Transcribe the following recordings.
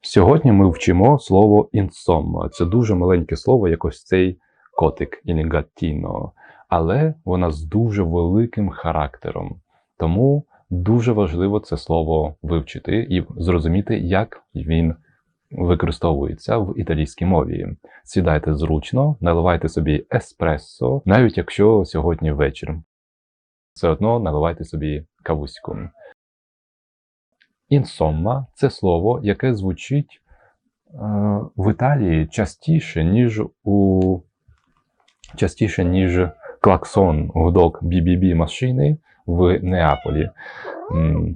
Сьогодні ми вчимо слово інсомма. Це дуже маленьке слово, як ось цей котик ілінгатіно, але вона з дуже великим характером. Тому дуже важливо це слово вивчити і зрозуміти, як він використовується в італійській мові. Сідайте зручно, наливайте собі еспресо, навіть якщо сьогодні вечір. Все одно наливайте собі кавуську. Інсомма це слово, яке звучить е, в Італії частіше, ніж у частіше, ніж клаксон гудок BBB машини в Неаполі.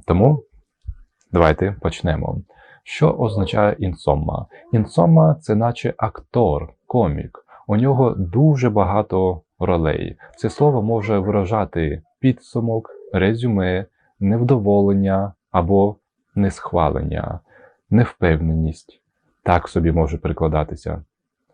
Тому давайте почнемо. Що означає інсомма? Інсомма це наче актор, комік. У нього дуже багато ролей. Це слово може виражати підсумок, резюме, невдоволення або несхвалення, невпевненість. Так собі може перекладатися.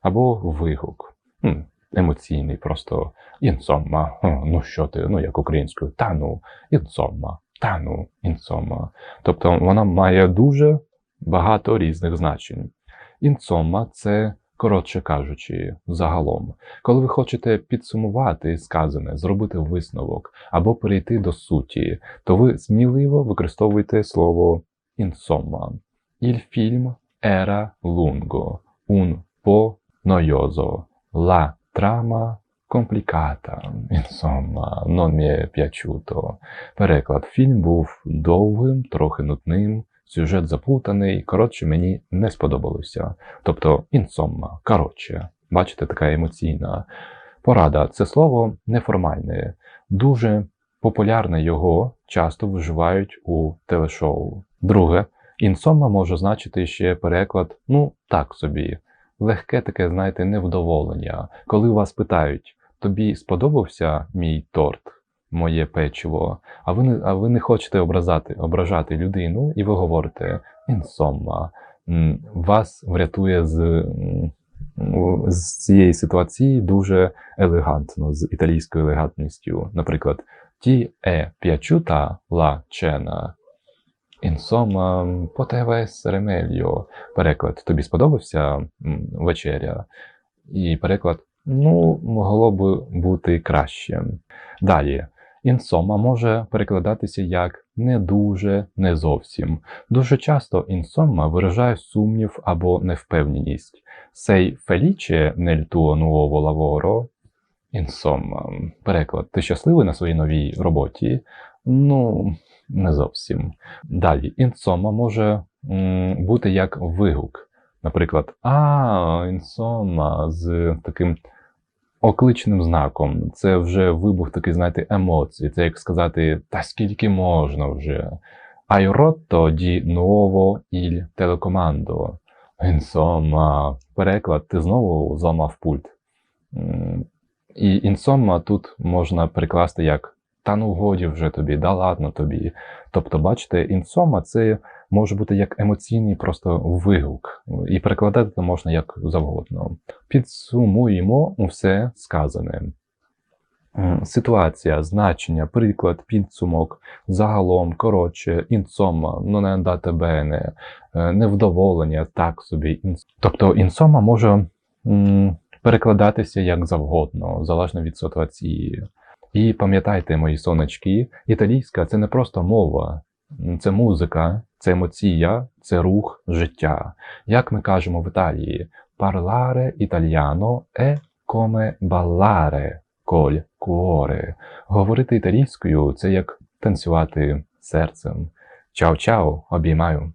Або вигук. М, Емоційний, просто інсомма. Ну що ти? Ну як українською, та ну, інсомма, та ну, інсомма. Тобто вона має дуже багато різних значень. Інсомма це, коротше кажучи, загалом. Коли ви хочете підсумувати сказане, зробити висновок або перейти до суті, то ви сміливо використовуєте слово insomma. Il film era lungo, un po' noioso, la trama complicata. Insomma, non mi è piaciuto. Переклад. Фільм був довгим, трохи нудним, сюжет заплутаний, коротше, мені не сподобалося. Тобто, інсомма, коротше. Бачите, така емоційна. Порада це слово неформальне, дуже популярне його часто вживають у телешоу. Друге, інсомма може значити ще переклад, ну так собі, легке таке, знаєте, невдоволення. Коли вас питають, тобі сподобався мій торт, моє печиво, а ви не, а ви не хочете образати, ображати людину, і ви говорите інсомма. М, Вас врятує з, з цієї ситуації дуже елегантно, з італійською елегантністю. Наприклад, Ti è piaciuta la cena? Poteva essere meglio. Переклад. Тобі сподобався вечеря? І переклад. Ну, могло б бути краще. Далі. Інсома може перекладатися як не дуже, не зовсім. Дуже часто інсома виражає сумнів або невпевненість. Sei felice nel tuo nuovo lavoro? Інсома. Переклад. Ти щасливий на своїй новій роботі? Ну, не зовсім. Далі, інсома може бути як вигук. Наприклад, а, інсома з таким окличним знаком. Це вже вибух такий, знаєте, емоцій. Це як сказати, та скільки можна вже. Rotto di nuovo il telecomando. Інсома. Переклад, ти знову зламав пульт. І інсома тут можна перекласти як та ну годі вже тобі, да ладно тобі. Тобто, бачите, інсома це може бути як емоційний просто вигук, і перекладати це можна як завгодно. Підсумуємо все сказане. Ситуація, значення, приклад, підсумок, загалом, коротше, інсома, ну не дати бене, е, невдоволення, так собі. Тобто інсома може м, перекладатися як завгодно, залежно від ситуації. І пам'ятайте, мої сонечки, італійська це не просто мова, це музика, це емоція, це рух життя. Як ми кажемо в Італії, parlare italiano è come ballare col cuore. Говорити італійською це як танцювати серцем. Чао-чао, обіймаю.